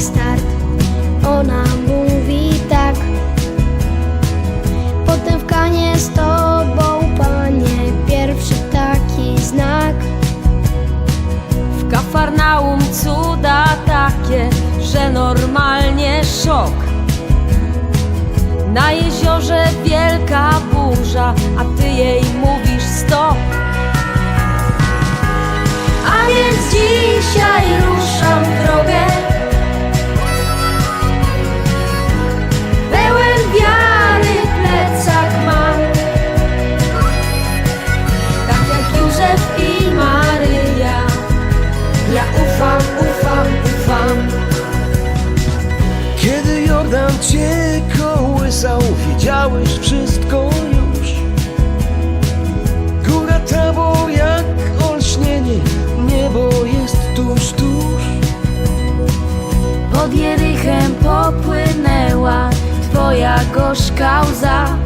start. Ona mówi tak. Potem w kanie z tobą, panie, pierwszy taki znak. W Kafarnaum cuda takie, że normalnie szok. Na jeziorze kołysał, wiedziałeś wszystko już. Góra Tabor jak olśnienie, niebo jest tuż, tuż. Pod Jerychem popłynęła twoja gorzka łza.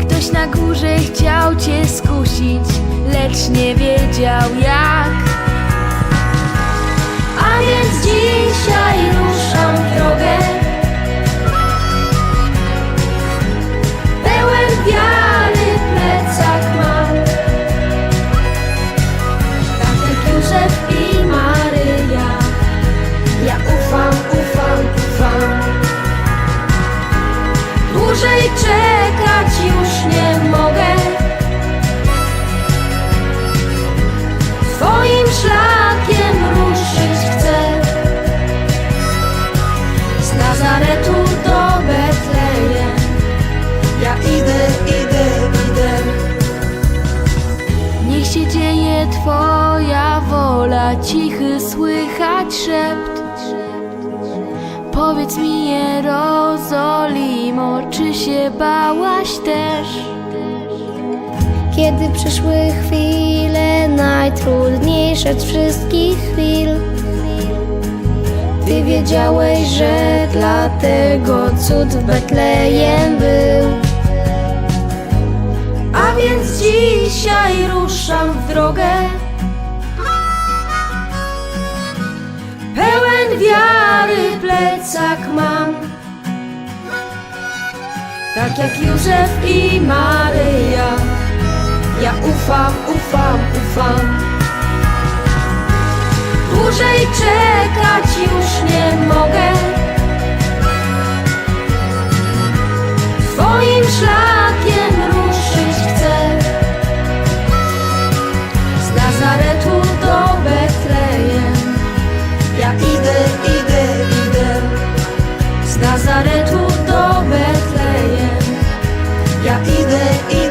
Ktoś na górze chciał cię skusić, lecz nie wiedział jak. A więc dzisiaj cichy słychać szept. Powiedz mi, Jerozolimo, czy się bałaś też? Kiedy przyszły chwile najtrudniejsze z wszystkich chwil Ty wiedziałeś, że dlatego cud w Betlejem był A więc dzisiaj ruszam w drogę. Wiary plecak mam. Tak jak Józef i Maryja. Ja ufam, ufam, ufam. Dłużej czekać już nie mogę. ja